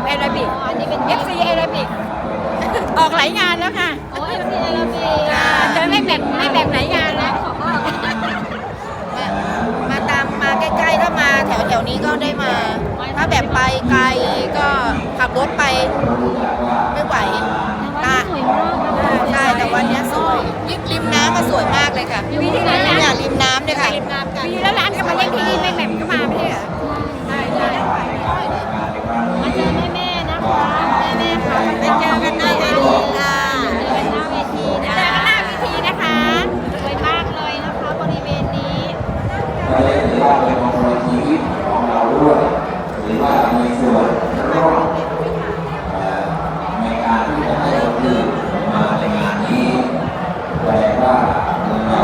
ลุ่แอโรบิก อันนี้เป็น FC แอโรบิก ออกหลายงานแล้วค่ะโอ้ฟซีอรมีอ่าเจอไม่แบ่งไม่แบ่งไหนงานนะ ขอมาตามมาใกล้ๆถ้ามาแถวๆนี้ก็ได้มา ถ้าแบบไปไกลก็ขับรถไปไม่ไหวแต่าก ได้แต่วันนี้สวยยิ่งริมน้ำมาสวยมากเลยค่ะ วิธี ว่าเป็นมงคลชีวิตของเราด้วยหรือว่ามีส่วนร่วมในการที่จะให้คนอื่นมาในงานนี้แปลว่าเรา